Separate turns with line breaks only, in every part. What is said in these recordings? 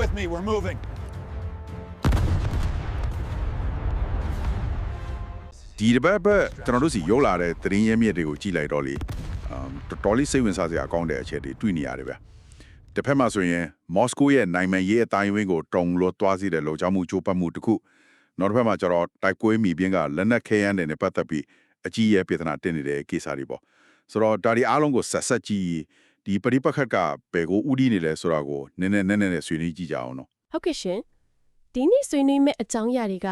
with me. We're moving.
ဒီတစ်ပတ်ပတ်ကျွန်တော်တို့စီရောက်လာတဲ့သတင်းရဲမြစ်တွေကိုကြည့်လိုက်တော့လေအမ်တော်တော်လေးစိတ်ဝင်စားစရာကောင်းတဲ့အချက်တွေတွေ့နေရတယ်ဗျတစ်ဖက်မှာဆိုရင်မော်စကိုရဲ့နိုင်မန်ရေးအတိုင်းဝင်းကိုတုံလို့တွားစီတဲ့လုံခြောက်မှုကြိုးပမ်းမှုတစ်ခုနောက်တစ်ဖက်မှာကျတော့တိုက်ကွေးမီပြင်းကလက်နက်ခဲယမ်းတွေနဲ့ပတ်သက်ပြီးအကြီးရဲ့ပြည်ထနာတင်နေတဲ့ကိစ္စတွေပေါ့ဆိုတော့ဒါဒီအားလုံးကိုဆက်ဆက်ကြည့် ဒီပရိပက္ခကဘယ်ကိုဥတီနေလဲဆိုတာကိုနည်းနည်းနည်းနည်းနဲ့ဆွေးနွေးကြည့်ကြအောင်နော်
ဟုတ်ကဲ့ရှင်ဒီနေ့ဆွေးနွေးမယ့်အကြောင်းအရာတွေက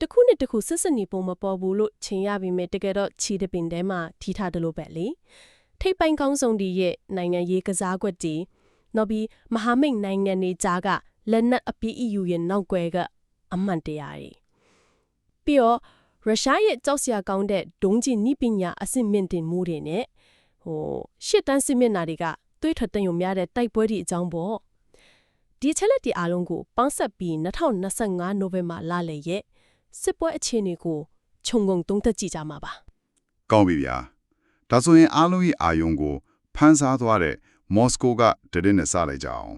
တစ်ခုနဲ့တစ်ခုဆက်ဆက်နေပုံမပေါ်ဘူးလို့ထင်ရပြီမဲ့တကယ်တော့ခြေတပင်ထဲမှာထီထားတယ်လို့ပဲလေထိပ်ပိုင်းကောင်းဆောင်တွေရဲ့နိုင်ငံရေးကစားကွက်တီနောက်ပြီးမဟာမိတ်နိုင်ငံတွေကြားကလက်နက်အပီး EU ရဲ့နောက်ွယ်ကအမှန်တရားတွေပြီးတော့ရုရှားရဲ့ကြောက်စရာကောင်းတဲ့ဒုံးကျည်နိပညာအဆင့်မြင့်တင်မှုတွေနဲ့ ဟိုရှစ်တန်းစစ်မျက်နှာတွေကသွေးထွက်တံရုံများတဲ့တိုက်ပွဲတွေအကြောင်းပေါ့ဒီအချက်လက်ဒီအားလုံးကိုပေါင်းဆက်ပြီး2025နိုဝင်ဘာလလယ်ရဲ့စစ်ပွဲအခြေအနေကိုခြုံငုံသုံးသပ်ကြည့်ကြမှာပါ
ကောင်းပြီဗျာဒါဆိုရင်အားလုံးရဲ့အာယုံကိုဖန်ဆားသွားတဲ့မော်စကိုကတရင်နဲ့စလိုက်ကြအောင်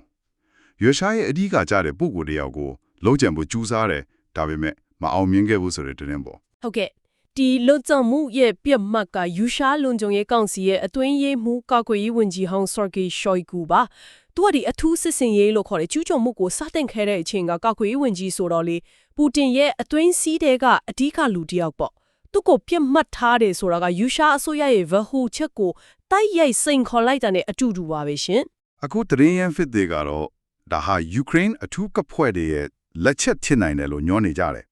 ရွှေရှားရဲ့အဓိကကြတဲ့ပုဂ္ဂိုလ်တယောက်ကိုလုံးကြံဖို့ကြိုးစားတယ်ဒါပေမဲ့မအောင်မြင်ခဲ့ဘူးဆိုတဲ့တရင်ပေါ့
ဟုတ်ကဲ့ ဒီလွန်ကျမှုရဲ့ပြတ်မှတ်ကယူရှားလွန်ကျုံရေးကောင်စီရဲ့အတွင်းရေးမှူးကာကွယ်ရေးဝန်ကြီးဟောင်းဆော်ဂီရှိုင်ဂူပါသူကဒီအထူးစစ်စင်ရေးလို့ခေါ်တဲ့ကျူးကျော်မှုကိုစတင်ခဲ့တဲ့အချိန်ကကာကွယ်ရေးဝန်ကြီးဆိုတော့လေပူတင်ရဲ့အတွင်းစည်းတဲ့ကအဓိကလူတစ်ယောက်ပေါ့သူကိုပြတ်မှတ်ထားတယ်ဆိုတာကယူရှားအစိုးရရဲ့ဗဟိုချက်ကိုတိုက်ရိုက်စိန်ခေါ်လိုက်တာနဲ့အတူတူပါပဲရှင်
အခုတရင်ရန်ဖစ်တွေကတော့ဒါဟာယူကရိန်းအထူးကဖွဲ့တွေရဲ့လက်ချက်ဖြစ်နိုင်တယ်လို့ညွှန်းနေကြတယ်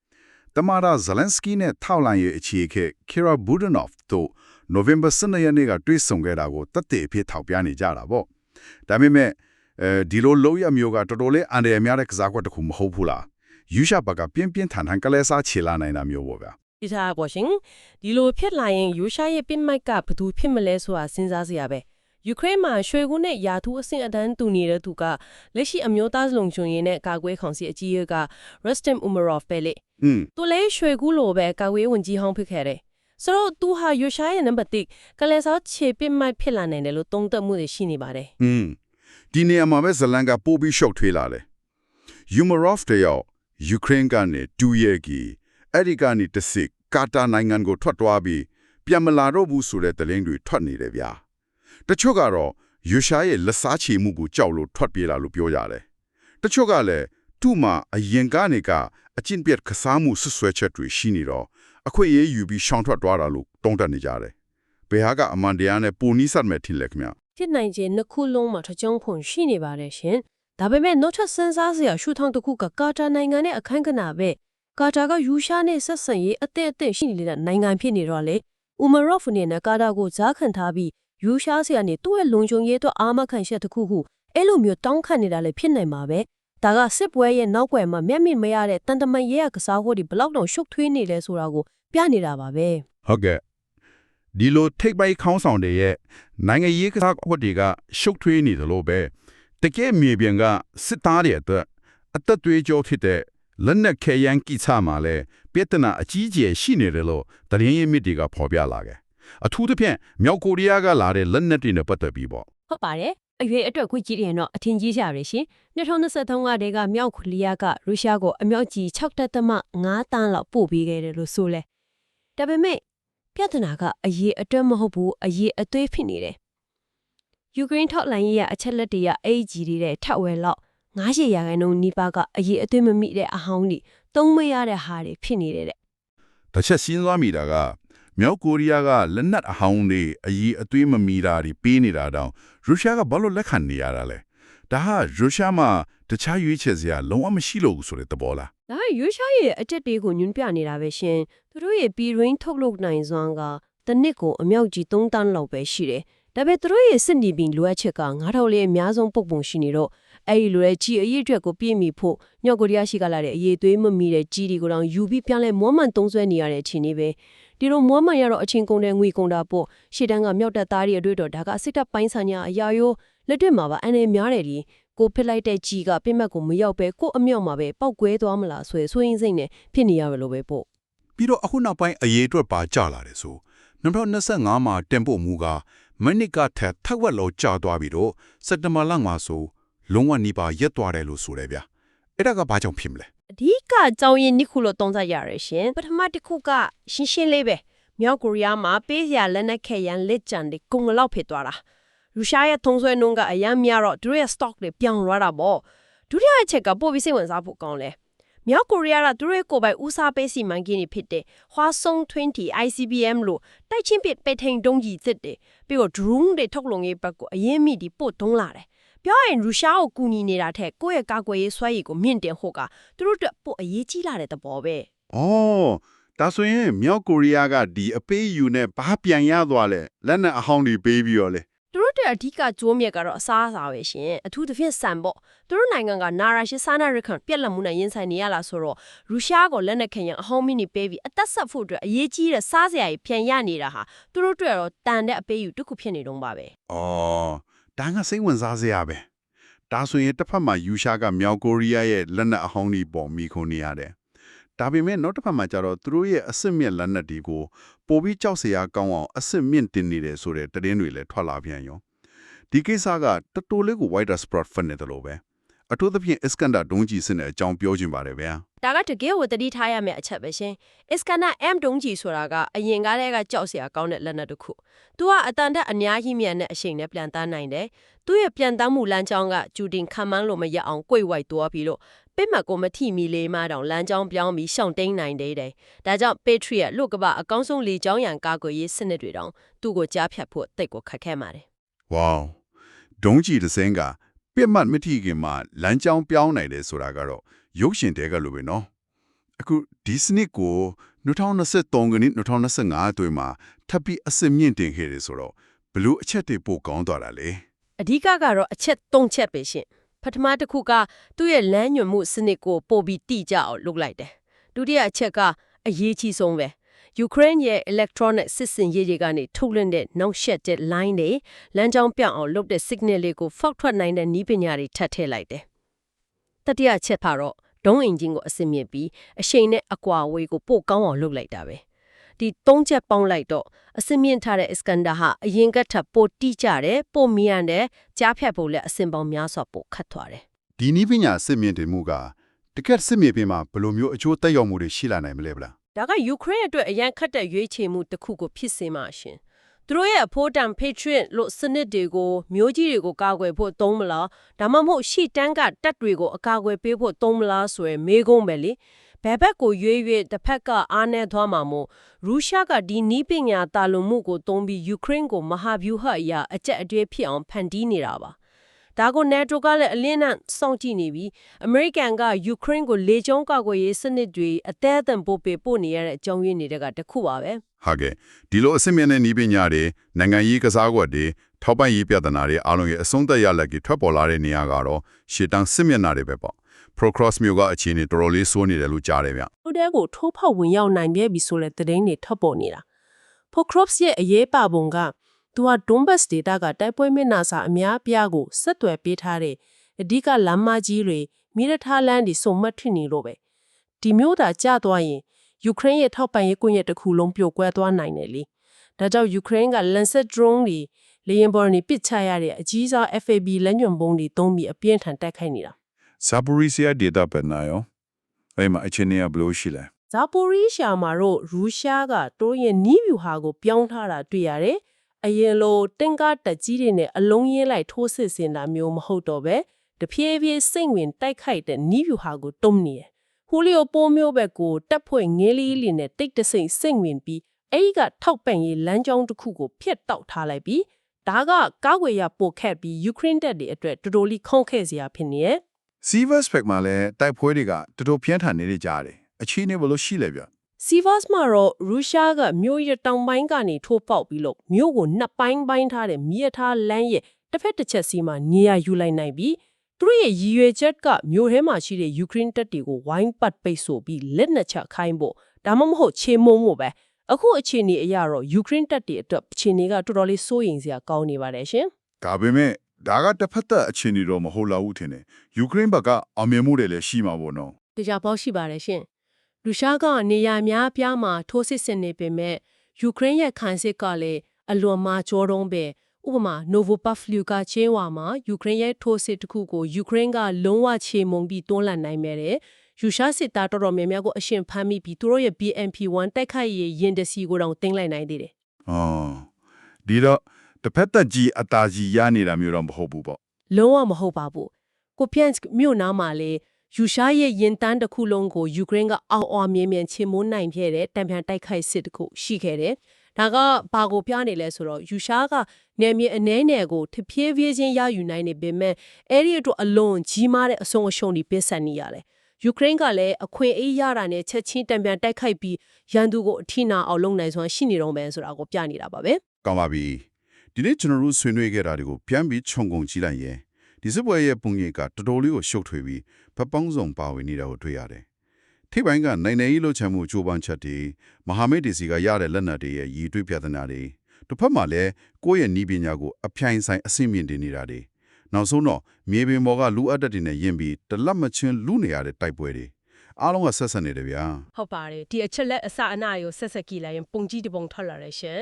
တမရာဇလန်စကီနဲ့ထောက်လန်ရဲ့အခြေခဲကီရာဘူဒနော့ဖ်တို့နိုဝင်ဘာ12ရက်နေ့ကတွေ့ဆုံခဲ့တာကိုတတ်တဲ့အဖြစ်ထောက်ပြနေကြတာပေါ့ဒါပေမဲ့အဲဒီလိုလုံးရမျိုးကတော်တော်လေးအန်ရယ်များတဲ့ကစားကွက်တစ်ခုမဟုတ်ဘူးလားယူရှာဘကပြင်းပြင်းထန်ထန်ကလေးစားချေလာနိုင်တာမျိုးပေါ့ဗျာ
ဒီသားပေါ်ရှင်ဒီလိုဖြစ်လာရင်ယူရှားရဲ့ပင်မိုက်ကဘယ်သူဖြစ်မလဲဆိုတာစဉ်းစားစရာပဲယူကရိန်းမှာရွှေကူးနဲ့ယာထူးအဆင့်အတန်းတူနေတဲ့သူကလက်ရှိအမျိုးသားလုံခြုံရေးနဲ့ကာကွယ်ခေါင်စီအကြီးအကဲက Rustem Umarov ပဲလေ
ဟွန်း
သူလဲရွှေကူးလိုပဲကာဝေးဝန်ကြီးဟောင်းဖြစ်ခဲ့တယ်ဆိုတော့သူဟာရွှေရှားရဲ့နံပါတ်1ကလဲဆောခြေပစ်မိုက်ဖြစ်လာနိုင်တယ်လို့သုံးသပ်မှုတွေရှိနေပါတယ်
ဟွန်းဒီနေရာမှာပဲဇလန်ကပိုးပြီးရှုပ်ထွေးလာတယ်ယူမရော့ဖ်တယောက်ယူကရိန်းကနေတူရဲကီအဲ့ဒီကနေတစ်စစ်ကာတာနိုင်ငံကိုထွက်သွားပြီးပြန်မလာတော့ဘူးဆိုတဲ့သတင်းတွေထွက်နေတယ်ဗျာတချို့ကတော့ယူရှားရဲ့လက်စားချေမှုကိုကြောက်လို့ထွက်ပြေးလာလို့ပြောကြတယ်တချို့ကလည်း သူ့မှာအရင်ကနေကအချင်းပြတ်ကစားမှုဆွဆွဲချက်တွေရှိနေတော့အခွင့်အရေးယူပြီးရှောင်ထွက်သွားတာလို့တုံ့တက်နေကြတယ်ဘယ်ဟာကအမှန်တရားနဲ့ပုံနီးစပ်မဲ့ထင်လဲခင်ဗျ
ဖြစ်နိုင်ခြင်းနှစ်ခုလုံးမှာထကြုံဖွန်ရှိနေပါတယ်ရှင်ဒါပေမဲ့နောက်ထပ်စဉ်းစားစရာရှုထောင့်တစ်ခုကကာတာနိုင်ငံနဲ့အခန်းကဏ္ဍပဲကာတာကယူရှားနဲ့ဆက်ဆံရေးအသင့်အသင့်ရှိနေတဲ့နိုင်ငံဖြစ်နေတော့လေဥမရော့ဖ်နဲ့ကာတာကိုကြားခံထားပြီးယူရှားဆရာနဲ့သူ့ရဲ့လုံခြုံရေးအတွက်အာမခံချက်တစ်ခုခုအဲ့လိုမျိုးတောင်းခံနေတာလည်းဖြစ်နိုင်မှာပဲ ဒါကစစ်ပွဲရဲ့နောက်ွယ်မှာမျက်မြင်မရတဲ့တန်တမန်ရဲ့ကစားဖို့ဒီဘလောက်တောင်ရှုပ်ထွေးနေလဲဆိုတာကိုပြနေတာပါပဲ
ဟုတ်ကဲ့ဒီလိုထိပ်ပိုက်ခေါင်းဆောင်တွေရဲ့နိုင်ငံရေးကစားကွက်တွေကရှုပ်ထွေးနေတယ်လို့ပဲတကယ်မြေပြင်ကစစ်သားတွေအတွက်အသက်သွေးကြောဖြစ်တဲ့လက်နက်ခဲယမ်းကိစ္စမှာလဲပြဿနာအကြီးအကျယ်ရှိနေတယ်လို့တရင်ရင်းမြစ်တွေကဖော်ပြလာခဲ့အထူးသဖြင့်မြောက်ကိုရီးယားကလာတဲ့လက်နက်တွေနဲ့ပတ်သက်ပြီးပေါ့
ဟုတ်ပါတယ် အရွေအတွက်ခွင့်ကြည့်ရင်တော့အထင်ကြီးကြရရှင်2023ကတည်းကမြောက်ကိုရီးယားကရုရှားကိုအမြောက်ကြီး6တက်သမ9တန်းလောက်ပို့ပေးခဲ့တယ်လို့ဆိုလဲဒါပေမဲ့ပြဿနာကအရေးအတွက်မဟုတ်ဘူးအရေးအသွေးဖြစ်နေတယ်ယူကရိန်းထောက်လိုင်းရဲ့အချက်လက်တွေကအဲ့ဒီကြီးတွေထက်ဝဲလောက်90ရာခိုင်နှုန်းနီးပါးကအရေးအသွေးမမိတဲ့အဟောင်းတွေသုံးမရတဲ့ဟာတွေဖြစ်နေတဲ့တဲ့
တစ်ချက်စဉ်းစားမိတာက မြောက်ကိုရီးယားကလက်နက်အဟောင်းတွေအကြီးအသွေးမမီတာတွေပေးနေတာတောင်ရုရှားကဘာလို့လက်ခံနေရတာလဲဒါဟာရုရှားမှာတခြားရွေးချယ်စရာလုံးဝမရှိလို့ဘူးဆိုတဲ့သဘောလား
ဒါကယူရှားရဲ့အတက်တွေကိုညွှန်ပြနေတာပဲရှင်သူတို့ရဲ့ပြည်ရင်းထုတ်လုပ်နိုင်စွမ်းကတစ်နှစ်ကိုအမြောက်ကြီး3တန်းလောက်ပဲရှိတယ်ဒါပေမဲ့သူတို့ရဲ့စစ်နေပြီးလိုအပ်ချက်က9000လေးအများဆုံးပုံပုံရှိနေတော့အဲ့ဒီလိုရဲ့ကြီးအရေးအတွက်ကိုပြည့်မီဖို့ညော့ကိုရီးယားရှိကလာတဲ့အရေးသွေးမမီတဲ့ကြီးတွေကိုတော့ယူပြီးပြန်လဲမွမ်းမံသုံးဆွဲနေရတဲ့အခြေအနေပဲ ဒီလိုမွမ်းမံရတော့အချင်းကုန်တဲ့ငွေကုန်တာပေါ့ရှေ့တန်းကမြောက်တက်သားတွေအတွေ့တော့ဒါကစစ်တပ်ပိုင်းဆိုင်ရာအရာရိုးလက်တွေ့မှာပါအနေများတယ်ဒီကိုဖစ်လိုက်တဲ့ကြီးကပြစ်မှတ်ကိုမရောက်ပဲကို့အမြောက်မှာပဲပောက်ကွဲသွားမလားဆိုရယ်ဆိုရင်စိတ်နဲ့ဖြစ်နေရရလို့ပဲပေါ့
ပြီးတော့အခုနောက်ပိုင်းအရေးအတွက်ပါကြလာတယ်ဆို2025မှာတင်ပို့မှုကမနစ်ကထက်ထက်ဝက်လောက်ကျသွားပြီးတော့စက်တဘာလမှာဆို
လုံးဝနီးပါးရက်သွားတယ်လို့ဆိုတယ်ဗျအဲ့ဒါကဘာကြောင့်ဖြစ်မလဲ
အဓိကအကြောင်းရင်းနှစ်ခုလို့သုံးသပ်ရရရှင်ပထမတစ်ခုကရှင်းရှင်းလေးပဲမြောက်ကိုရီးယားမှာပေးစရာလက်နက်ခဲယန်လက်ကျန်တွေကုန်လောက်ဖြစ်သွားတာရုရှားရဲ့ထုံးဆွဲနှုန်းကအများများတော့သူတို့ရဲ့ stock တွေပြောင်းသွားတာပေါ့ဒုတိယအချက်ကပို့ပြီးစိတ်ဝင်စားဖို့ကောင်းလဲမြောက်ကိုရီးယားကသူတို့ရဲ့ကိုယ်ပိုင်ဦးစားပေးစီမံကိန်းတွေဖြစ်တဲ့ဟွာဆုံ20 ICBM လို့တိုက်ချင်းပစ်ပဲထိန်တုံးကြီးစစ်တယ်ပြီးတော့ drone တွေထုတ်လုံရေးဘက်ကိုအရင်မိဒီပို့တုံးလာတယ် ပြောရရင်ရုရှားကိုကူညီနေတာထက်ကိုယ့်ရဲ့ကာကွယ်ရေးစွမ်းရည်ကိုမြင့်တင်ဖို့ကသူတို့အတွက်ပို့အရေးကြီးလာတဲ့သဘောပဲ။
အော်ဒါဆိုရင်မြောက်ကိုရီးယားကဒီအပေးယူနဲ့ဘာပြန်ရသွားလဲလက်နက်အဟောင်းတွေပေးပြီးတော့လေ
သူတို့အတွက်အဓိကကြိုးမြက်ကတော့အစားအစာပဲရှင်အထူးသဖြင့်ဆန်ပေါ့သူတို့နိုင်ငံကနာရာရှိစာနာရခံပြက်လက်မှုနဲ့ရင်ဆိုင်နေရလားဆိုတော့ရုရှားကိုလက်နက်ခင်ရန်အဟောင်းမီနီပေးပြီးအသက်ဆက်ဖို့အတွက်အရေးကြီးတဲ့စားစရာကြီးပြန်ရနေတာဟာသူတို့အတွက်တော့တန်တဲ့အပေးယူတစ်ခုဖြစ်နေတော့ပါပဲ။
အော် ဒါကစိတ်ဝင်စားစရာပဲ။ဒါဆိုရင်တစ်ဖက်မှာယူရှားကမြောက်ကိုရီးယားရဲ့လက်နက်အဟောင်းတွေပေါ်မိခုံနေရတယ်။ဒါပေမဲ့နောက်တစ်ဖက်မှာကျတော့သူတို့ရဲ့အစစ်မြင့်လက်နက်တွေကိုပိုပြီးကြောက်စရာကောင်းအောင်အစစ်မြင့်တင်နေတယ်ဆိုတဲ့သတင်းတွေလည်းထွက်လာပြန်ရော။ဒီကိစ္စကတော်တော်လေးကို wider spread ဖက်နေတယ်လို့ပဲ။အထူးသဖြင့် Iskander ဒုံးကြီးစင်တဲ့အကြောင်းပြောချင်ပါတယ်ဗျာ။
ဒါကတကယ်ကိုတတိထားရမယ့်အချက်ပဲရှင်။ Iskana M ဒုံးကြီးဆိုတာကအရင်ကားတည်းကကြောက်စရာကောင်းတဲ့လက်နက်တစ်ခု။ तू ကအတန်တက်အများကြီးမြန်တဲ့အချိန်နဲ့ပြန်တန်းနိုင်တယ်။ तू ရဲ့ပြန်တန်းမှုလမ်းကြောင်းကကျူတင်ခံမှန်းလို့မရအောင်ကြွေဝိုက်သွားပြီးလို့ပစ်မှတ်ကိုမထိမီလေးမှတောင်လမ်းကြောင်းပြောင်းပြီးရှောင်တိန်နိုင်သေးတယ်။ဒါကြောင့် Patriot လုတ်ကပအကောင်းဆုံးလေကြောင်းရန်ကာကွယ်ရေးစနစ်တွေတောင်သူ့ကိုကြားဖြတ်ဖို့တိတ်ကိုခက်ခဲပါတယ်
ဝေါဒုံးကြီးတစ်စင်းကပြစ်မှတ်မထိခင်မှာလမ်းကြောင်းပြောင်းနိုင်တယ်ဆိုတာကတော့ ရုပ်ရှင်တဲကလိုပဲနော်အခုဒီစနစ်ကို2023ခုနှစ်2025အတွင်းမှာထပ်ပြီးအစစ်မြင့်တင်ခဲ့တယ်ဆိုတော့ဘလို့အချက်တွေပိုကောင်းသွားတာလေ။
အဓိကကတော့အချက်၃ချက်ပဲရှင်။ပထမတစ်ခုကသူ့ရဲ့လမ်းညွှန်မှုစနစ်ကိုပို့ပြီးတိကျအောင်လုပ်လိုက်တယ်။ဒုတိယအချက်ကအရေးကြီးဆုံးပဲ။ယူကရိန်းရဲ့ electronic စစ်စင်ရေးတွေကနေထုတ်လွှင့်တဲ့နောက်ဆက်တဲ့ line တွေလမ်းကြောင်းပြောင်းအောင်လုပ်တဲ့ signal လေးကိုဖောက်ထွက်နိုင်တဲ့နည်းပညာတွေထပ်ထည့်လိုက်တယ်။တတိယအချက်ကတော့ ဒုံးအင်ဂျင်ကိုအစင်မြင့်ပြီးအရှိန်နဲ့အကွာအဝေးကိုပို့ကောင်းအောင်လုပ်လိုက်တာပဲ။ဒီသုံးချက်ပေါင်းလိုက်တော့အစင်မြင့်ထားတဲ့ Iskander ဟာအရင်ကထပ်ပိုတိကျတယ်ပိုမြန်တယ်ကြားဖြတ်ဖို့လည်းအစင်ပေါင်းများစွာပိုခတ်သွားတယ်
ဒီနည်းပညာစစ်မြင့်တင်မှုကတကက်စစ်မြေပြင်မှာဘယ်လိုမျိုးအကျိုးသက်ရောက်မှုတွေရှိလာနိုင်မလဲဗလား
ဒါကယူကရိန်းအတွက်အရန်ခတ်တဲ့ရွေးချယ်မှုတစ်ခုကိုဖြစ်စေမှာရှင် သူတို့ရဲ့အဖို့တန် Patriot လို့စနစ်တွေကိုမျိုးကြီးတွေကိုကာကွယ်ဖို့သုံးမလားဒါမှမဟုတ်ရှီတန်းကတပ်တွေကိုအကာအကွယ်ပေးဖို့သုံးမလားဆိုရယ်မေးခွန်းပဲလေဘယ်ဘက်ကိုရွေးရွေးတစ်ဖက်ကအားနဲ့သွားမှာမို့ရုရှားကဒီနီးပညာတာလွန်မှုကိုသုံးပြီးယူကရိန်းကိုမဟာဗျူဟာအရာအကြက်အတွေ့ဖြစ်အောင်ဖန်တီးနေတာပါ ဒါကို NATO ကလည်းအလင်းနဲ့စောင့်ကြည့်နေပြီးအမေရိကန်ကယူကရိန်းကိုလေကြောင်းကာကွယ်ရေးစနစ်တွေအသေးအံပို့ပေးပို့နေရတဲ့အကြောင်းရင်းတွေကတစ်ခုပါပဲ
ဟာကဲဒီလိုအစစ်မြင့်တဲ့နည်းပညာတွေနိုင်ငံရေးကစားကွက်တွေထောက်ပံ့ရေးပြဿနာတွေအားလုံးရဲ့အဆုံးသက်ရလက်ကထွက်ပေါ်လာတဲ့နေရာကတော့ရှေ့တန်းစစ်မျက်နှာတွေပဲပေါ့ Procross မျိုးကအခြေအနေတော်တော်လေးစိုးနေတယ်လို့ကြားတယ်ဗျ။
ဟိုတဲကိုထိုးဖောက်ဝင်ရောက်နိုင်ခဲ့ပြီဆိုတဲ့သတင်းတွေထွက်ပေါ်နေတာ။ Pokrops ရဲ့အရေးပါပုံက သူဟာ Donbas data ကတိုက်ပွဲမျက်နှာစာအများအပြားကိုဆက်သွယ်ပေးထားတဲ့အဓိကလမ်းမကြီးတွေမိရထားလမ်းတွေစုံမှတ်ထင်နေလို့ပဲ။ဒီမျိုးသာကျသွားရင်ယူကရိန်းရဲ့ထောက်ပံ့ရေးကွန်ရက်တစ်ခုလုံးပြိုကွဲသွားနိုင်တယ်လေ။ဒါကြောင့်ယူကရိန်းက Lancet drone တွေလေယာဉ်ပေါ်နေပစ်ချရတဲ့အကြီးစား FAB လက်ညွန်ပုံတွေသုံးပြီးအပြင်းထန်တိုက်ခိုက်နေတာ
ဇာပိုရီဆီယာဒေတာပဲနာရောအဲ့မှာအချင်းနေကဘယ်လို့ရှိလဲ
ဇာပိုရီရှာမှာတော့ရုရှားကတိုးရဲ့နီးဗျူဟာကိုပြောင်းထားတာတွေ့ရတယ်။ အရင်လိုတင်ကားတက်ကြီးတွေနဲ့အလုံးရင်းလိုက်ထိုးစစ်ဆင်တာမျိုးမဟုတ်တော့ပဲတဖြည်းဖြည်းစိတ်ဝင်တိုက်ခိုက်တဲ့နီးဗျူဟာကိုတုံးနေတယ်။ဟူလီယိုပိုမျိုးဘက်ကိုတက်ဖွဲ့ငင်းလေးလေးနဲ့တိတ်တဆိတ်စိတ်ဝင်ပြီးအဲ့ဒီကထောက်ပံ့ရေးလမ်းကြောင်းတစ်ခုကိုဖျက်တောက်ထားလိုက်ပြီးဒါကကားွယ်ရပို့ခက်ပြီးယူကရိန်းတပ်တွေအတွက်တော်တော်လေးခေါင်းခဲ့စရာဖြစ်နေရဲ့
စီဗတ်စပက်မှာလည်းတိုက်ပွဲတွေကတော်တော်ပြင်းထန်နေကြတယ်အချင်းနေဘယ်လို့ရှိလဲဗျ
စီဗတ်စ်မှာတော့ရုရှားကမြို့ရတောင်ပိုင်းကနေထိုးပေါက်ပြီးလို့မြို့ကိုနှစ်ပိုင်းပိုင်းထားတဲ့မြေထားလမ်းရဲ့တစ်ဖက်တစ်ချက်စီမှာနေရာယူလိုက်နိုင်ပြီးသူတို့ရဲ့ရည်ရွယ်ချက်ကမြို့ထဲမှာရှိတဲ့ယူကရိန်းတပ်တွေကိုဝိုင်းပတ်ပိတ်ဆို့ပြီးလက်နက်ချခိုင်းဖို့ဒါမှမဟုတ်ချေမုံဖို့ပဲအခုအခြေအနေအရတော့ယူကရိန်းတပ်တွေအတွက်အခြေအနေကတော်တော်လေးစိုးရိမ်စရာကောင်းနေပါတယ်ရှင်
ဒါပေမဲ့ဒါကတစ်ဖက်သက်အခြေအနေတော့မဟုတ်တော့ဘူးထင်တယ်ယူကရိန်းဘက်ကအောင်မြင်မှုတွေလည်းရှိမှာပေါ့နော်
တရားပေါက်ရှိပါတယ်ရှင်။ ရုရှားကနေရာများပြားမှာထိုးစစ်ဆင်နေပေမဲ့ယူကရိန်းရဲ့ခံစစ်ကလည်းအလွန်မာကြောတုံးပဲ
ဥပမာ Novopavlivka ချင်းဝါမှာယူကရိန်းရဲ့ထိုးစစ်တစ်ခုကိုယူကရိန်းကလုံးဝချေမှုန်ပြီးတွန်းလှန်နိုင်မယ်တဲ့ယူရှားစစ်သားတော်တော်များများကိုအရှင်ဖမ်းမိပြီးသူတို့ရဲ့ BMP1 တိုက်ခိုက်ရေးရင်တစီကိုတောင်တင်လိုက်နိုင်သေးတယ်
အော်ဒီတော့တစ်ဖက်သက်ကြီးအတာကြီးရနေတာမျိုးတော့မဟုတ်ဘူးပေါ့
လုံးဝမဟုတ်ပါဘူးကိုပြန့်စ်မြို့နားမှာလေ ယူရှားရဲ့ရင်တန်းတစ်ခုလုံးကိုယူကရိန်းကအောက်အော်မြင်မြင်ချေမိုးနိုင်ခဲ့တဲ့တံပြန်တိုက်ခိုက်စစ်တစ်ခုရှိခဲ့တယ်။ဒါကဘာကိုပြနေလဲဆိုတော့ယူရှားကနေမြေအနှဲနယ်ကိုတဖြည်းဖြည်းချင်းရယူနိုင်နေပေမဲ့အဲ့ဒီအတွက်အလွန်ကြီးမားတဲ့အဆုံအရှုံတွေပစ်ဆက်နေရတယ်။ယူကရိန်းကလည်းအခွင့်အေးရတာနဲ့ချက်ချင်းတံပြန်တိုက်ခိုက်ပြီးရန်သူကိုအထိနာအောင်လုပ်နိုင်စွမ်းရှိနေတော့မယ်ဆိုတာကိုပြနေတာပါပဲ
ကောင်းပါပြီဒီနေ့ကျွန်တော်တို့ဆွေးနွေးခဲ့တာတွေကိုပြန်ပြီးခြုံငုံကြည့်လိုက်ရင်ဒီစစ်ပွဲရဲ့ပုံရိပ်ကတော်တော်လေးကိုရှုပ်ထွေးပြီး ဖက်ပေါင်းစုံပါဝင်နေတာကိုတွေ့ရတယ်ထိပ်ပိုင်းကနိုင်နေရေးလှုပ်ချမ်းမှုကြိုးပမ်းချက်တွေမဟာမိတ်တွေစီကရတဲ့လက်နက်တွေရဲ့ရည်တွေးပြဿနာတွေတစ်ဖက်မှာလည်းကိုယ့်ရဲ့ဤပညာကိုအပြိုင်ဆိုင်အဆင့်မြင့်တင်နေတာတွေနောက်ဆုံးတော့မြေပြင်ပေါ်ကလူအပ်တဲ့တွေနဲ့ယဉ်ပြီးတလက်မချင်းလူနေရတဲ့တိုက်ပွဲတွေ အားလုံးကဆက်ဆက်နေတယ်ဗျာ
ဟုတ်ပါတယ်ဒီအချက်လက်အစအနအကိုဆက်ဆက်ကြည့်လိုက်ရင်ပုံကြီးတစ်ပုံထွက်လာတယ်ရှင်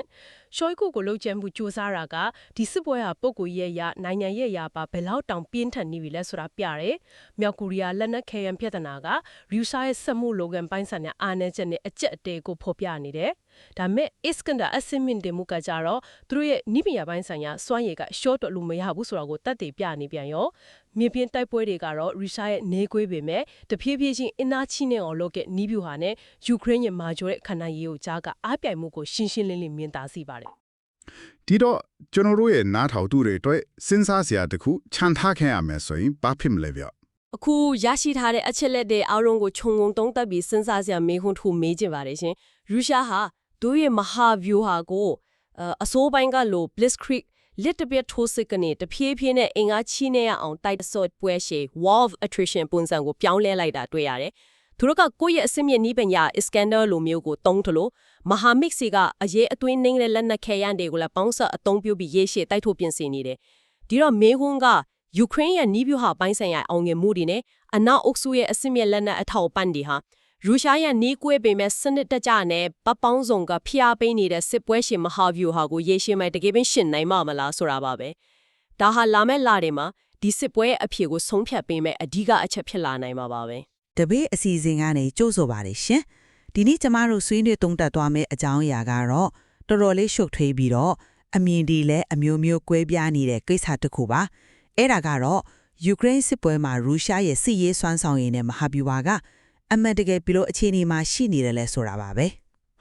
ရှော့ကုကိုလှုပ်ကြံမှုစူးစမ်းတာကဒီစစ်ပွဲဟာပုံကိုရဲ့ရနိုင်ငံရဲ့ရပါဘယ်လောက်တောင်ပြင်းထန်နေပြီလဲဆိုတာပြတယ်မြောက်ကိုရီးယားလက်နက်ခဲယံပြဿနာကရုရှားရဲ့စက်မှုလိုကန်ပိုင်းဆိုင်တဲ့အာဏာချက်နဲ့အကြက်အတဲကိုဖော်ပြနေတယ် ဒါမဲ့ Iskander အစင်မင်တေမှုကကြတော့သူတို့ရဲ့နိပညာပိုင်းဆိုင်ရာစွမ်းရည်ကရှော့တော့လို့မရဘူးဆိုတာကိုတတ်သိပြနေပြန်ရောမြေပြင်တိုက်ပွဲတွေကတော့ရုရှားရဲ့နေကွေးပေမဲ့တဖြည်းဖြည်းချင်းအင်နာချိနေအောင်လုပ်တဲ့နီးဗျူဟာနဲ့ယူကရိန်းရဲ့မာဂျိုရဲ့ခန္ဓာရည်ကိုကြားကအားပြိုင်မှုကိုရှင်းရှင်းလင်းလင်းမြင်သာစေပါတယ်
ဒီတော့ကျွန်တော်တို့ရဲ့နားထောင်သူတွေအတွက်စဉ်းစားစရာတစ်ခုခြံထားခဲ့ရမယ်ဆိုရင်ဘာဖြစ်မလဲဗျ
အခုရရှိထားတဲ့အချက်လက်တွေအားလုံးကိုခြုံငုံတုံးတက်ပြီးစဉ်းစားစရာမေးခွန်းတစ်ခုမေးချင်ပါတယ်ရှင်ရုရှားဟာ တို့ရဲ့မဟာဗျူဟာကိုအအစိုးပိုင်းကလို့ Blitzkrieg လက်တပြတ်ထိုးစစ်ကနေတဖြည်းဖြည်းနဲ့အင်အားချိနေရအောင်တိုက်ဆော့ပွဲရှေ wall of attrition ပုံစံကိုပြောင်းလဲလိုက်တာတွေ့ရတယ်။သူတို့ကကိုယ့်ရဲ့အစင်းမြင့်နီးပညာ Iskander လိုမျိုးကိုတုံးထလို့မဟာမစ်စီကအရေးအသွင်းနှင်းတဲ့လက်နက်ခဲယမ်းတွေကိုလည်းပေါင်းဆက်အသုံးပြုပြီးရေးရှေတိုက်ထုတ်ပြင်ဆင်နေတယ်။ဒီတော့မေဟွန်းကယူကရိန်းရဲ့နီးဗျူဟာပိုင်းဆိုင်ရာအောင်ငယ်မှုတွေနဲ့အနောက်အုပ်စုရဲ့အစင်းမြင့်လက်နက်အထောက်အပံ့တွေဟာ ရုရှားရဲ့နီးကွေးပေမဲ့စနစ်တကျနဲ့ပပောင်းစုံကဖျားပေးနေတဲ့စစ်ပွဲရှင်မဟာဗျူဟာကိုရေရှည်မဲ့တကယ်ပင်ရှင်နိုင်မှာမလားဆိုတာပါပဲဒါဟာလာမဲ့လာတွေမှာဒီစစ်ပွဲရဲ့အဖြေကိုဆုံးဖြတ်ပေးမဲ့အဓိကအချက်ဖြစ်လာနိုင်မှာပါပဲ
တပည့်အစီအစဉ်ကနေကြိုးဆိုပါတယ်ရှင်ဒီနေ့ကျမတို့ဆွေးနွေးသုံးသပ်သွားမယ့်အကြောင်းအရာကတော့တော်တော်လေးရှုပ်ထွေးပြီးတော့အမြင်ဒီလည်းအမျိုးမျိုးကွဲပြားနေတဲ့ကိစ္စတစ်ခုပါအဲ့ဒါကတော့ယူကရိန်းစစ်ပွဲမှာရုရှားရဲ့စစ်ရေးစွမ်းဆောင်ရည်နဲ့မဟာဗျူဟာက အမှန်တကယ်ပြီးလို့အခြေအနေမှာရှိနေတယ်လဲဆိုတာပါပဲ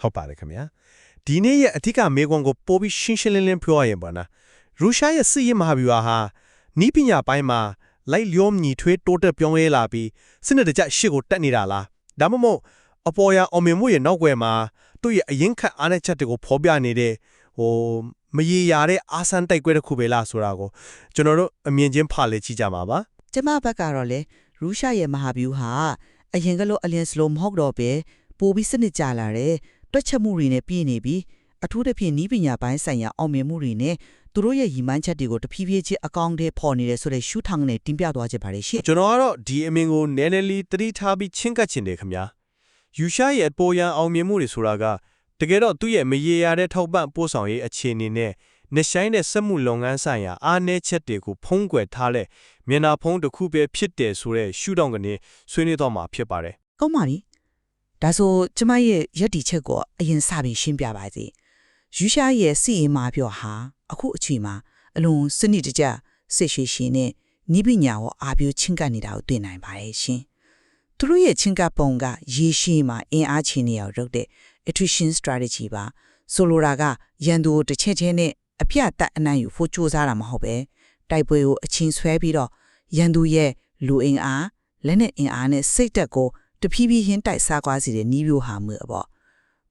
ဟုတ်ပါတယ်ခင်ဗျာဒီနေ့ရဲ့အထက်ကမေကွန်ကိုပို့ပြီးရှင်းရှင်းလင်းလင်းပြောရရင်ပေါ့နော်ရုရှားရဲ့စစ်ရေးမဟာဗျူဟာဟာနီးပညာပိုင်းမှာလိုက်လျောညီထွေးတိုးတက်ပြောင်းလဲလာပြီးစနစ်တကျရှစ်ကိုတက်နေတာလားဒါမှမဟုတ်အပေါ်ရအောင်မြင်မှုရဲ့နောက်ွယ်မှာသူ့ရဲ့အရင်ခတ်အားနဲ့ချက်တွေကိုဖော်ပြနေတဲ့ဟိုမရေရာတဲ့အာဆန်တိုက်ကွဲတစ်ခုပဲလားဆိုတာကိုကျွန်တော်တို့အမြင်ချင်းဖာလေကြည့်ကြမှာပါ
ကျမဘက်ကတော့လေရုရှားရဲ့မဟာဗျူဟာ အရင်ကလို့အလျင်စလိုမဟုတ်တော့ပဲပိုပြီးစနစ်ကြလာတယ်တွက်ချက်မှုတွေနဲ့ပြည့်နေပြီးအထူးသဖြင့်နီးပညာပိုင်းဆိုင်ရာအောင်မြင်မှုတွေနဲ့သူတို့ရဲ့ရည်မှန်းချက်တွေကိုတဖြည်းဖြည်းချင်းအကောင့်ထဲပေါ်နေတယ်ဆိုတဲ့ရှုထောင့်နဲ့တင်ပြသွားကြပါလေရှင့်
ကျွန်တော်ကတော့ဒီအမင်ကိုနည်းနည်းလေးသတိထားပြီးချင်းကပ်ချင်တယ်ခင်ဗျာယူရှားရဲ့ပေါ်ရန်အောင်မြင်မှုတွေဆိုတာကတကယ်တော့သူ့ရဲ့မရေရာတဲ့ထောက်ပံ့ပို့ဆောင်ရေးအခြေအနေနဲ့နှဆိုင်တဲ့စက်မှုလုပ်ငန်းဆိုင်ရာအားနည်းချက်တွေကိုဖုံးကွယ်ထားတဲ့ မျက်နှာဖုံးတစ်ခုပဲဖြစ်တယ်ဆိုတဲ့ရှုထောင့်ကနေဆွေးနွေးတော့မှာဖြစ်ပါတယ်
ကောင်းပါပြီဒါဆိုကျမရဲ့ရက်တီချက်ကိုအရင်စပြီးရှင်းပြပါစေယူရှားရဲ့စီအင်မာပြောဟာအခုအချိန်မှာအလွန်စနစ်တကျစစ်ရှိရှင်နဲ့နိပညာကိုအာပြုချင်းကပ်နေတာကိုတွေ့နိုင်ပါတယ်ရှင်သူတို့ရဲ့ချင်းကပ်ပုံကရေရှည်မှာအင်အားချင်းနေအောင်လုပ်တဲ့ attrition strategy ပါဆိုလိုတာကရန်သူကိုတစ်ချက်ချင်းနဲ့အပြတ်တက်အနံ့ယူဖို့စူးစမ်းတာမဟုတ်ပဲတိုက်ပွဲကိုအချင်းဆွဲပြီးတော့ ရန်သူရဲ့လူအင်အားလက်နဲ့အင်အားနဲ့စိတ်တက်ကိုတဖြည်းဖြည်းချင်းတိုက်စားသွားစေတဲ့နီးပြိုဟာမှုပေါ့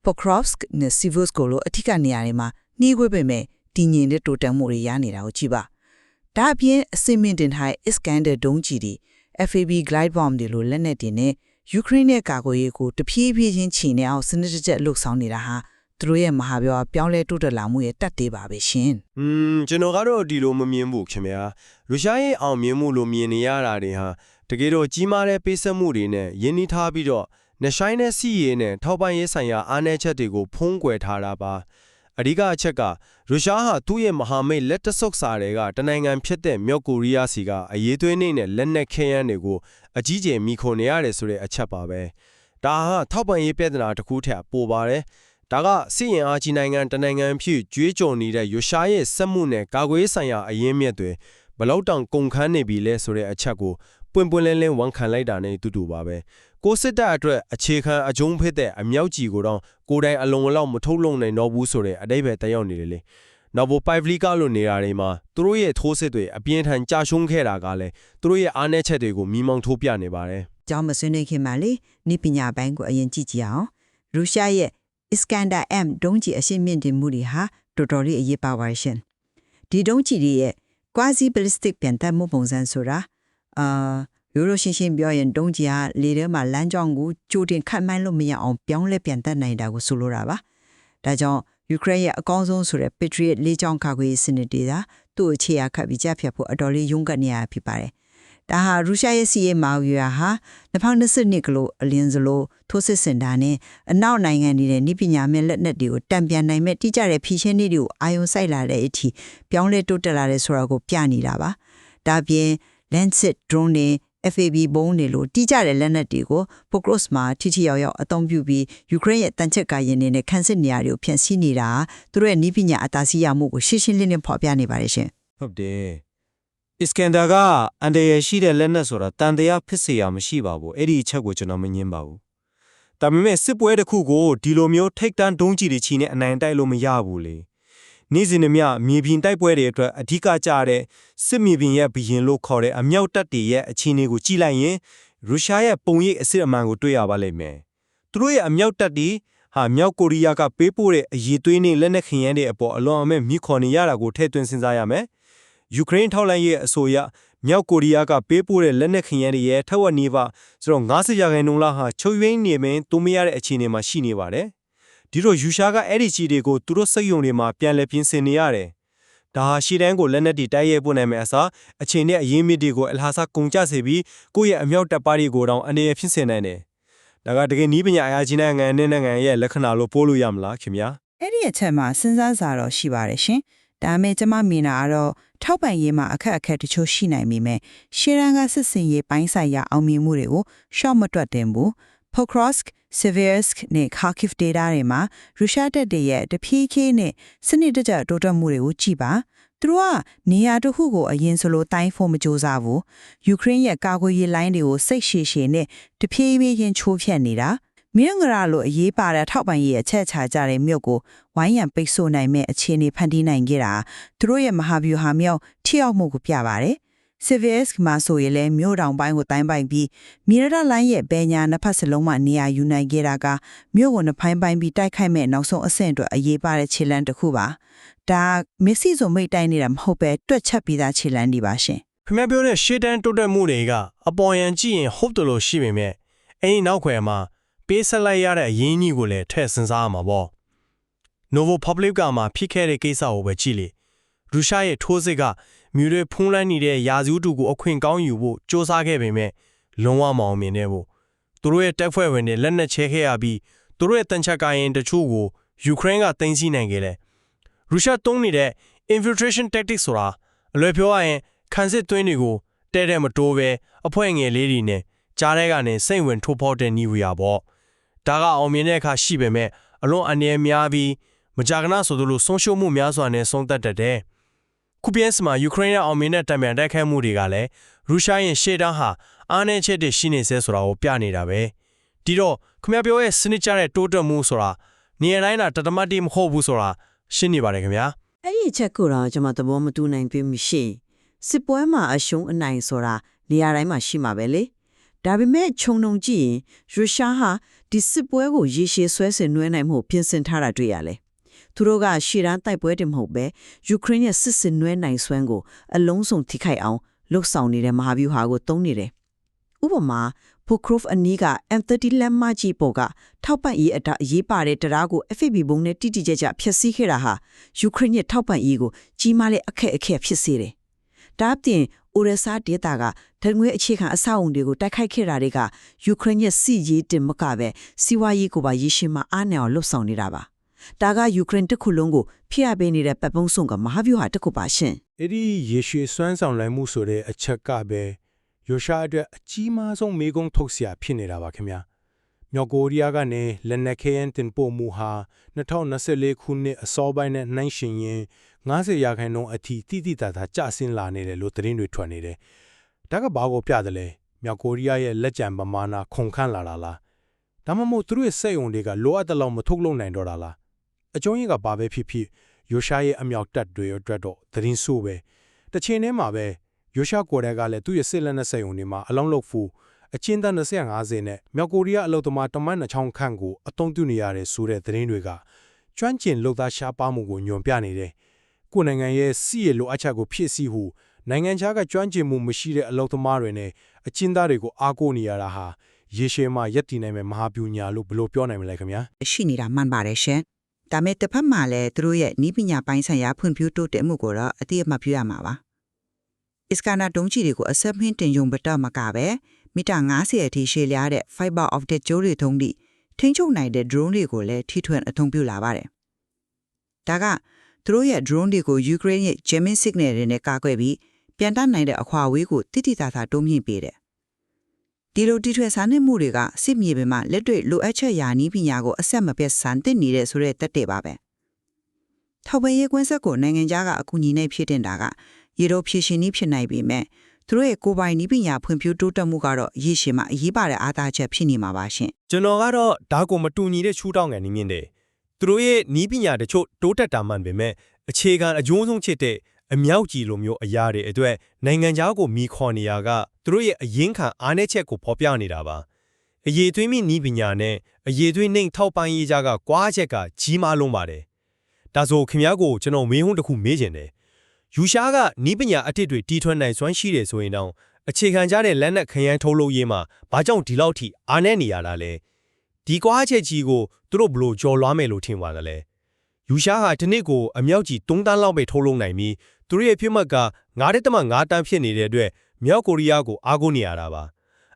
Pokrovsk နဲ့ Sivovsk လိုအထက်ကနေရာတွေမှာနှီးခွေးပေမဲ့တည်ငြိမ်တဲ့တိုးတက်မှုတွေရနေတာကိုကြည့်ပါဒါအပြင်အစင်မင်တင်ထားတဲ့ Iskander ဒုံးကြီးတွေ FAB glide bomb တွေလိုလက်နက်တွေနဲ့ယူကရိန်းရဲ့ကာကွယ်ရေးကိုတဖြည်းဖြည်းချင်းချီနေအောင်စနစ်တကျလှုပ်ဆောင်နေတာဟာ သူတို့ရဲ့မဟာဗျူဟာပြောင်းလဲတိုးတက်လာမှုရဲ့တက်သေးပါပဲရှင်
อืมကျွန်တော်ကတော့ဒီလိုမမြင်ဘူးခင်ဗျာရုရှားရဲ့အောင်မြင်မှုလို့မြင်နေရတာတွေဟာတကယ်တော့ကြီးမားတဲ့ပေးဆက်မှုတွေနဲ့ယင်းနှီးထားပြီးတော့နှဆိုင်တဲ့စီရည်နဲ့ထောက်ပံ့ရေးဆိုင်ရာအားနည်းချက်တွေကိုဖုံးကွယ်ထားတာပါ
အဓိကအချက်ကရုရှားဟာသူ့ရဲ့မဟာမိတ်လက်တဆုပ်စာတွေကတနိုင်ငံဖြစ်တဲ့မြောက်ကိုရီးယားစီကအရေးသွေးနေတဲ့လက်နက်ခဲယမ်းတွေကိုအကြီးကျယ်မိခိုနေရတယ်ဆိုတဲ့အချက်ပါပဲဒါဟာထောက်ပံ့ရေးပြဿနာတစ်ခုထက်ပိုပါတယ် ဒါကစစ်ရင်အားကြီးနိုင်ငံတစ်နိုင်ငံဖြစ်ကျွေးကြော်နေတဲ့ရုရှားရဲ့စက်မှုနဲ့ကာကွယ်ရေးဆိုင်ရာအရင်းမြစ်တွေဘလောက်တောင်ကုန်ခန်းနေပြီလဲဆိုတဲ့အချက်ကိုပွင့်ပွင့်လင်းလင်းဝန်ခံလိုက်တာနဲ့တူတူပါပဲကိုစစ်တပ်အတွက်အခြေခံအကျုံးဖြစ်တဲ့အမြောက်ကြီးကိုတော့ကိုယ်တိုင်အလုံးအလောက်မထုတ်လုံနိုင်တော့ဘူးဆိုတဲ့အတိတ်ပဲတက်ရောက်နေတယ်လေနောက်ဘောပိုက်ဗလီကလိုနေတာတွေမှာသူတို့ရဲ့ထိုးစစ်တွေအပြင်းထန်ကြာရှုံးခဲ့တာကလည်းသူတို့ရဲ့အားနည်းချက်တွေကိုမိမောင်းထိုးပြနေပါတယ်
ကြောင်းမဆွေးနွေးခင်မှာလေနိပညာပိုင်းကိုအရင်ကြည့်ကြည့်အောင်ရုရှားရဲ့ Iskander M ဒုံးကျည်အရှင်းမြင့်တင်မှုတွေဟာတော်တော်လေးအရေးပါပါရှင်ဒီဒုံးကျည်တွေရဲ့ quasi ballistic ပြန်တက်မှုပုံစံဆိုတာအာရိုးရိုးရှင်းရှင်းပြောရင်ဒုံးကျည်ဟာလေထဲမှာလမ်းကြောင်းကိုကြိုတင်ခတ်မှန်းလို့မရအောင်ပြောင်းလဲပြန်တက်နိုင်တာကိုဆိုလိုတာပါဒါကြောင့်ယူကရိန်းရဲ့အကောင်းဆုံးဆိုတဲ့ Patriot လေးချောင်းကာကွယ်ရေးစနစ်တွေသာသူ့အခြေအခတ်ပြီးကြဖြတ်ဖို့အတော်လေးရုန်းကန်နေရဖြစ်ပါတယ် ဒါဟာရုရှားရဲ့စီးရေးမာဝီယာဟာ2022ကလို့အလင်းစလို့ထိုးစစ်စင်တာနဲ့အနောက်နိုင်ငံတွေနဲ့နိပညာမဲ့လက်နက်တွေကိုတံပြန်နိုင်မဲ့တိကျတဲ့ဖြည့်ရှင်းနည်းတွေကိုအာယုံစိုက်လာတဲ့အထိပြောင်းလဲတိုးတက်လာတဲ့ဆိုတာကိုပြနေတာပါဒါပြင် Lancet drone နဲ့ FAB ဘုံတွေလိုတိကျတဲ့လက်နက်တွေကို Pokros မှာထိထိရောက်ရောက်အသုံးပြုပြီးယူကရိန်းရဲ့တန်ချက်ကာရင်နဲ့ခန်းစစ်နေရာတွေကိုဖျက်ဆီးနေတာသူတို့ရဲ့နိပညာအတားဆီးရမှုကိုရှင်းရှင်းလင်းလင်းဖော်ပြနေပါတယ်ရှင်
ဟုတ်တယ် အစ္စကန်ဒါကအန်တရယ်ရှိတဲ့လက်နက်ဆိုတာတန်တရားဖြစ်စေရမရှိပါဘူးအဲ့ဒီအချက်ကိုကျွန်တော်မငင်းပါဘူးဒါပေမဲ့စစ်ပွဲတစ်ခုကိုဒီလိုမျိုးထိတ်တန်းဒုံးကြီးတွေချီနဲ့အနိုင်တိုက်လို့မရဘူးလေနေ့စဉ်နှမြမြေပြင်တိုက်ပွဲတွေအတွက်အဓိကကြတဲ့စစ်မြေပြင်ရဲ့ဘရင်လို့ခေါ်တဲ့အမြောက်တပ်တွေရဲ့အခြေအနေကိုကြည့်လိုက်ရင်ရုရှားရဲ့ပုံရိပ်အစစ်အမှန်ကိုတွေ့ရပါလိမ့်မယ်သူတို့ရဲ့အမြောက်တပ်တွေဟာမြောက်ကိုရီးယားကပေးပို့တဲ့အရေးသွေးနဲ့လက်နက်ခင်ရမ်းတွေအပေါ်အလွန်အမဲမြစ်ခေါ်နေရတာကိုထည့်သွင်းစဉ်းစားရမယ် ယူကရိန်းထောက်လှမ်းရေးအဆိုအရမြောက်ကိုရီးယားကပေးပို့တဲ့လက်နက်ခင်ရမ်းတွေရဲ့ထက်ဝက်နီးပါးဆိုတော့90ရာခိုင်နှုန်းလောက်ဟာချုပ်ယွင်းနေမင်းတိုးမရတဲ့အခြေအနေမှာရှိနေပါတယ်ဒီတော့ယူရှားကအဲ့ဒီချီတွေကိုသူတို့စိတ်ယုံတွေမှာပြန်လည်ပြင်ဆင်နေရတယ်ဒါဟာရှီတန်းကိုလက်နက်တွေတိုက်ရိုက်ပို့နိုင်မယ့်အစားအချိန်နဲ့အရင်းမြစ်တွေကိုအလဟာစကုန်ကျစေပြီးကိုယ့်ရဲ့အမြောက်တပ်ပါးတွေကိုတောင်အနေရဖြစ်စေနိုင်တယ်ဒါကတကယ်နီးပညာအရာကြီးနိုင်ငံနဲ့နိုင်ငံရဲ့လက္ခဏာလို့ပို့လို့ရမလားခင်ဗျာ
အဲ့ဒီအချက်မှာစဉ်းစားစာတော့ရှိပါတယ်ရှင် ဒါပေမဲ့ကျွန်မမြင်တာကတော့ထောက်ပံ့ရေးမှာအခက်အခဲတချို့ရှိနိုင်ပေမဲ့ရှေးရန်ကစစ်စင်ရေးပိုင်းဆိုင်ရာအောင်မြင်မှုတွေကိုရှော့မတွက်တင်ဘူး Pokrovsk, Seversk နဲ့ Kharkiv data တွေမှာရုရှားတပ်တွေရဲ့တဖြည်းဖြည်းနဲ့စနစ်တကျတိုးတက်မှုတွေကိုကြည့်ပါသူတို့ကနေရာတစ်ခုကိုအရင်ဆိုလိုတိုင်းဖို့မကြိုးစားဘူးယူကရိန်းရဲ့ကာကွယ်ရေးလိုင်းတွေကိုစိတ်ရှည်ရှည်နဲ့တဖြည်းဖြည်းချင်းချိုးဖျက်နေတာ မြင်းငရာလိုအရေးပါတဲ့ထောက်ပံ့ရေးအချက်ချကြတဲ့မြို့ကိုဝိုင်းရံပိတ်ဆို့နိုင်မဲ့အခြေအနေဖန်တီးနိုင်ခဲ့တာသူတို့ရဲ့မဟာဗျူဟာမြောက်ထိရောက်မှုကိုပြပါတယ်။ CVS မှာဆိုရင်လည်းမြို့တောင်ပိုင်းကိုတိုင်းပိုင်ပြီးမြေရဒလိုင်းရဲ့ဘယ်ညာနှစ်ဖက်စလုံးမှာနေရာယူနိုင်ခဲ့တာကမြို့ကိုနှစ်ပိုင်းပိုင်းပြီးတိုက်ခိုက်မဲ့နောက်ဆုံးအဆင့်အတွက်အရေးပါတဲ့ခြေလှမ်းတစ်ခုပါ။ဒါမက်ဆီဆိုမိတ်တိုင်းနေတာမဟုတ်ပဲတွက်ချက်ပြီးသားခြေလှမ်းတွေပါရှင်
ခင်ဗျားပြောတဲ့ရှေ့တန်းတိုးတက်မှုတွေကအပေါ်ယံကြည့်ရင်ဟုတ်တယ်လို့ရှိပေမဲ့အဲ့ဒီနောက်ခွဲမှာ ပေးဆက်လိုက်ရတဲ့အရင်းကြီးကိုလည်းထည့်စဉ်းစားရမှာပေါ့ Novo Public ကမှဖြစ်ခဲ့တဲ့ကိစ္စကိုပဲကြည့်လေရုရှားရဲ့ထိုးစစ်ကမြူတွေဖုံးလန်းနေတဲ့ရာဇူးတူကိုအခွင့်ကောင်းယူဖို့စ조사ခဲ့ပေမဲ့လုံးဝမအောင်မြင်တဲ့ဘူးသူတို့ရဲ့တက်ဖွဲ့ဝင်တွေလက်နက်ချဲခဲ့ရပြီးသူတို့ရဲ့တန်ချက်ကိုင်းတချို့ကိုယူကရိန်းကတင်စီနိုင်ခဲ့တယ်ရုရှားတုံးနေတဲ့ infiltration tactics ဆိုတာအလွယ်ပြောရရင်ခံစစ်သွင်းတွေကိုတဲတဲ့မတိုးပဲအဖွဲ့ငယ်လေးတွေနဲ့ကြားထဲကနေစိတ်ဝင်ထိုးဖောက်တဲ့နီဝီယာပေါ့ ဒါကအောင်မြင်တဲ့အခါရှိပေမဲ့အလွန်အနေများပြီးမကြာခဏဆိုသလိုဆုံးရှုံးမှုများစွာနဲ့ဆုံးသက်တတ်တယ်ခုပြင်းစမှာယူကရိန်းရဲ့အောင်မြင်တဲ့တံပြန်တိုက်ခိုက်မှုတွေကလည်းရုရှားရဲ့ရှေ့တန်းဟာအားနည်းချက်တွေရှိနေစေဆိုတာကိုပြနေတာပဲဒီတော့ခမပြောရဲ့စနစ်ကျတဲ့တိုးတက်မှုဆိုတာနေရာတိုင်းတာတတမတ်တိမဟုတ်ဘူးဆိုတာရှင်းနေပါတယ်ခင်ဗျာ
အဲ့ဒီအချက်ကိုတော့ကျွန်မသဘောမတူနိုင်ပြီမရှိစစ်ပွဲမှာအရှုံးအနိုင်ဆိုတာနေရာတိုင်းမှာရှိမှာပဲလေဒါပေမဲ့ခြုံငုံကြည့်ရင်ရုရှားဟာ ဒီစစ်ပွဲကိုရေရှည်ဆွဲဆင်နွှဲနိုင်မှုပြင်ဆင်ထားတာတွေ့ရလေသူတို့ကရှီရန်တိုက်ပွဲတင်မဟုတ်ပဲယူကရိန်းရဲ့စစ်စင်နွှဲနိုင်စွမ်းကိုအလုံးစုံထိခိုက်အောင်လှုပ်ဆောင်နေတဲ့မဟာဗျူဟာကိုတုံးနေတယ်ဥပမာ Pokrov အနီးက M30 လက်မကြီးပေါ်ကထောက်ပံ့ရေးအတာအရေးပါတဲ့တရားကို FAB ဘုံနဲ့တိတိကျကျဖျက်ဆီးခဲ့တာဟာယူကရိန်းရဲ့ထောက်ပံ့ရေးကိုကြီးမားတဲ့အခက်အခဲဖြစ်စေတယ်။ဒါ့အပြင် Odessa ဒေသကတငွေအခြေခံအဆောက်အုံတွေကိုတိုက်ခိုက်ခဲ့တာတွေကယူကရိန်းရဲ့စစ်ရေးတင်မကပဲစီးပွားရေးကိုပါရရှိမှအားနည်းအောင်လှုပ်ဆောင်နေတာပါဒါကယူကရိန်းတစ်ခုလုံးကိုဖိအားပေးနေတဲ့ပတ်ပုံးဆုံးကမဟာဗျူဟာတစ်ခုပါရှင်
အဲ့ဒီရေရှည်စွမ်းဆောင်နိုင်မှုဆိုတဲ့အချက်ကပဲရုရှားအတွက်အကြီးမားဆုံးမေးခွန်းထုတ်စရာဖြစ်နေတာပါခင်ဗျာမြောက်ကိုရီးယားကနေလက်နက်ခဲယမ်းတင်ပို့မှုဟာ2024ခုနှစ်အစောပိုင်းနဲ့နှိုင်းယှဉ်ရင် 90ရာခိုင်နှုန်းအထိတိတိတသာကျဆင်းလာနေတယ်လို့သတင်းတွေထွက်နေတယ်ဒါကဘာကိုပြတယ်လဲမြောက်ကိုရီးယားရဲ့လက်ကျန်ပမာဏခုန်ခန့်လာတာလားဒါမှမဟုတ်သူတို့ရဲ့စက်ယုံတွေကလိုအပ်တဲ့လောက်မထုတ်လုပ်နိုင်တော့တာလားအကျုံးရင်းကဘာပဲဖြစ်ဖြစ်ရုရှားရဲ့အမြောက်တပ်တွေအတွက်တော့သတင်းဆိုးပဲတစ်ချိန်တည်းမှာပဲရုရှားကိုယ်တိုင်ကလည်းသူ့ရဲ့စစ်လက်နက်စက်ယုံတွေမှာအလောင်းလုတ်ဖို့အချင်းတန်း250နဲ့မြောက်ကိုရီးယားအလုံသမားတမန်နှချောင်းခန့်ကိုအသုံးပြုနေရတယ်ဆိုတဲ့သတင်းတွေကကျွမ်းကျင်လုံသားရှားပါမှုကိုညွန်ပြနေတယ် ကိုယ်နိုင်ငံရဲ့စီးရလိုအပ်ချက်ကိုဖြစ်စီဟုနိုင်ငံခြားကကျွမ်းကျင်မှုမရှိတဲ့အလုံသမားတွေနဲ့အချင်းသားတွေကိုအားကိုးနေရတာဟာရေရှည်မှာယက်တည်နိုင်မဲ့မဟာဗျူညာလို့ဘယ်လိုပြောနိုင်မလဲခင်ဗျာ
ရှိနေတာမှန်ပါတယ်ရှင်။ဒါမဲ့တစ်ဖက်မှာလည်းသူတို့ရဲ့နီးပညာပိုင်းဆိုင်ရာဖွံ့ဖြိုးတိုးတက်မှုကိုတော့အတိအမှတ်ပြုရမှာပါ။ Iskana တုံးချီတွေကိုအဆက်မင်းတင်ယုံပတမကပဲမီတာ90အထိရှည်လျားတဲ့ fiber optic ကြိုးတွေထုံးသည့်ထိန်းချုပ်နိုင်တဲ့ drone တွေကိုလည်းထိထွင်အသုံးပြုလာပါတယ်။ဒါက သူတို့ရဲ့ drone တွေကို Ukraine ရဲ့ jamming signal တွေနဲ့ကာကွယ်ပြီးပြန်တတ်နိုင်တဲ့အခွာအဝေးကိုတိတိတသာတိုးမြင့်ပေးတယ်။ဒီလိုတီထွေစားနစ်မှုတွေကစစ်မြေပြင်မှာလက်တွေ့လိုအပ်ချက်ယာနီးပညာကိုအဆက်မပြတ်စမ်းသစ်နေတဲ့ဆိုတဲ့တက်တဲ့ပါပဲ။ထောက်ပံ့ရေးကွင်းဆက်ကိုနိုင်ငံခြားကအကူအညီနဲ့ဖြည့်တင်တာကရေတော့ဖြည့်ရှင်နည်းဖြစ်နိုင်ပေမဲ့သူတို့ရဲ့ကိုယ်ပိုင်နီးပညာဖွံ့ဖြိုးတိုးတက်မှုကတော့ရည်ရှိမှအရေးပါတဲ့အားသာချက်ဖြစ်နေမှာပါရှင်
ကျွန်တော်ကတော့ဒါကိုမတူညီတဲ့ချူတောင်းကန်နေမြင်တယ် သူတို့ရဲ့နီးပညာတချို့တိုးတက်တာမှန်ပေမဲ့အခြေခံအကျိုးဆုံးဖြစ်တဲ့အမြောက်ကြီးလိုမျိုးအရာတွေအတွက်နိုင်ငံခြားကိုမိခေါ်နေရကသူတို့ရဲ့အရင်းခံအားနည်းချက်ကိုဖော်ပြနေတာပါအရေးသွင်းမိနီးပညာနဲ့အရေးသွင်းနှိမ်ထောက်ပံ့ရေးကြကကွာချက်ကကြီးမားလုံးပါတယ်ဒါဆိုခင်ဗျားကိုကျွန်တော်မေးခွန်းတစ်ခုမေးချင်တယ်ယူရှားကနီးပညာအတစ်တွေတီထွန်းနိုင်စွမ်းရှိတယ်ဆိုရင်တော့အခြေခံကြတဲ့လက်နက်ခရမ်းထုတ်လုပ်ရေးမှာဘာကြောင့်ဒီလောက်ထိအားနည်းနေရတာလဲဒီကွာချက်ကြီးကို သူတို့ဘလို့ကြော်လွှားမယ်လို့ထင်ပါသလဲယူရှားဟာဒီနေ့ကိုအမြောက်ကြီး3တန်းလောက်ပဲထုတ်လုပ်နိုင်ပြီးသူတို့ရဲ့ပြစ်မှတ်က9.5တန်းဖြစ်နေတဲ့အတွက်မြောက်ကိုရီးယားကိုအားကိုးနေရတာပါ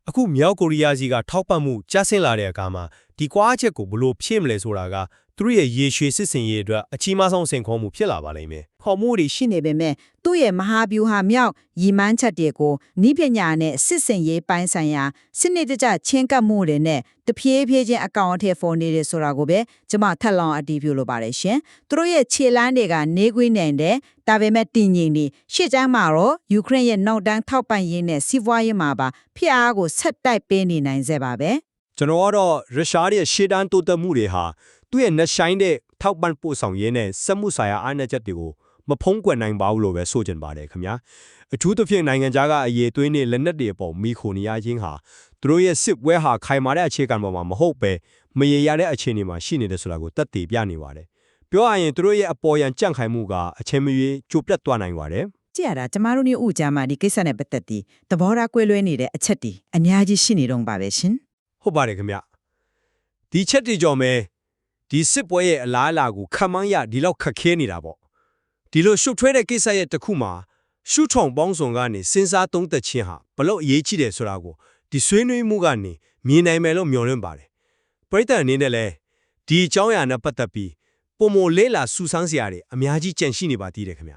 အခုမြောက်ကိုရီးယားကြီးကထောက်ပံ့မှုကျဆင်းလာတဲ့အခါမှာဒီကွာချက်ကိုဘလို့ဖြစ်မလဲဆိုတာက သူတို့ရဲ့ရေရှည်စစ်စင်ရေးအတွက်အကြီးမားဆုံးစင်ခေါ်မှုဖြစ်လာပါလိမ့်မယ်
ခေါ်မှုတွေရှိနေပေမဲ့သူ့ရဲ့မဟာဗျူဟာမြောက်ရည်မှန်းချက်တွေကိုနိပညာနဲ့စစ်စင်ရေးပိုင်းဆိုင်ရာစနစ်တကျချင်းကပ်မှုတွေနဲ့တဖြည်းဖြည်းချင်းအကောင့်အထည်ဖော်နေတယ်ဆိုတာကိုပဲကျွန်မထပ်လောင်းအတည်ပြုလိုပါတယ်ရှင်။သူတို့ရဲ့ခြေလမ်းတွေကနေကွင်းနိုင်တယ်ဒါပေမဲ့တည်ငြိမ်နေရှေ့ကျမ်းမှာတော့ယူကရိန်းရဲ့နောက်တန်းထောက်ပံ့ရေးနဲ့စီးပွားရေးမှာပါဖျက်အားကိုဆက်တိုက်ပေးနေနိုင်စေပါပဲ။
ကျွန်တော်ကတော့ရုရှားရဲ့ရှေ့တန်းတိုးတက်မှုတွေဟာ သူ့ရဲ့နှဆိုင်တဲ့ထောက်ပံ့ပို့ဆောင်ရေးနဲ့စက်မှုဆိုင်ရာအားနည်းချက်တွေကိုမဖုံးကွယ်နိုင်ပါဘူးလို့ပဲဆိုချင်ပါတယ်ခင်ဗျာအထူးသဖြင့်နိုင်ငံခြားကအရေးသွင်းတဲ့လက်နက်တွေအပေါ်မိခိုနေရခြင်းဟာသူတို့ရဲ့စစ်ပွဲဟာခိုင်မာတဲ့အခြေခံပေါ်မှာမဟုတ်ပဲမရေရတဲ့အခြေအနေမှာရှိနေတယ်ဆိုတာကိုသက်သေပြနေပါတယ်ပြောရရင်သူတို့ရဲ့အပေါ်ယံကြန့်ခိုင်မှုကအချိန်မရွေးကျိုးပြတ်သွားနိုင်ပါတယ်
ကြည့်ရတာကျမတို့မျိုးဥကြမှာဒီကိစ္စနဲ့ပတ်သက်ပြီးသဘောထားကွဲလွဲနေတဲ့အချက်တွေအများကြီးရှိနေတော့ပါပဲရှင်
ဟုတ်ပါတယ်ခင်ဗျဒီချက်တွေကြောင့်ပဲ ဒီစစ်ပွဲရဲ့အလားအလာကိုခံမှန်းရဒီလောက်ခက်ခဲနေတာပေါ့ဒီလိုရှုပ်ထွေးတဲ့ကိစ္စရဲ့တစ်ခုမှာရှုထောင်ပေါင်းစုံကနေစဉ်းစားသုံးသပ်ခြင်းဟာဘလို့အရေးကြီးတယ်ဆိုတာကိုဒီဆွေးနွေးမှုကနေမြင်နိုင်မယ်လို့မျှော်လင့်ပါတယ်ပရိသတ်အနေနဲ့လည်းဒီအကြောင်းအရာနဲ့ပတ်သက်ပြီးပုံမလေးလာစူးစမ်းစရာတွေအများကြီးကြန့်ရှိနေပါသေးတယ်ခင်ဗျ